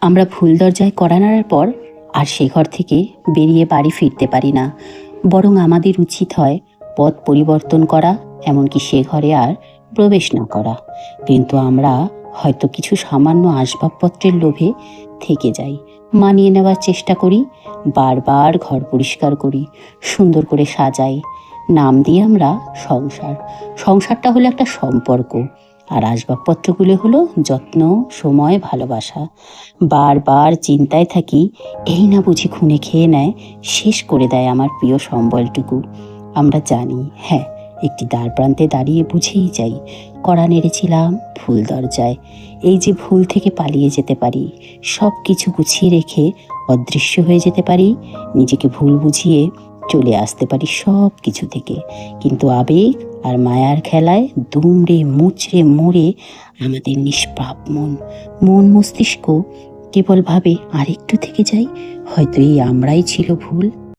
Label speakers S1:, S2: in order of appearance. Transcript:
S1: আমরা ভুল দরজায় কড়া নাড়ার পর আর সে ঘর থেকে বেরিয়ে বাড়ি ফিরতে পারি না। বরং আমাদের উচিত হয় পথ পরিবর্তন করা, এমনকি সে ঘরে আর প্রবেশ না করা। কিন্তু আমরা হয়তো কিছু সামান্য আসবাবপত্রের লোভে থেকে যাই। মানিয়ে নেওয়ার চেষ্টা করি, বারবার ঘর পরিষ্কার করি, সুন্দর করে সাজাই। নাম দিই আমরা সংসার। সংসারটা হলো একটা সম্পর্ক। আর আসবাবপত্রগুলো হলো যত্ন, সময়, ভালোবাসা। বারবার চিন্তায় থাকি, এই না বুঝি খুনে খেয়ে নেয়, শেষ করে দেয় আমার প্রিয় সম্বলটুকু। আমরা জানি হ্যাঁ একটি দ্বার প্রান্তে দাঁড়িয়ে বুঝেই যাই, কড়া নেড়েছিলাম, ভুল দরজায়। এই যে ভুল থেকে পালিয়ে যেতে পারি সব কিছু গুছিয়ে রেখে অদৃশ্য হয়ে যেতে পারি, নিজেকে ভুল বুঝিয়ে চলে আসতে পারি সব কিছু থেকে। কিন্তু আবেগ আর মায়ার খেলায় দুমড়ে, মুচড়ে মরে আমাদের নিষ্পাপ মন মন মস্তিষ্ক কেবল ভাবে আরেকটু থেকে যাই হয়তো এই আমরাই ছিল ভুল।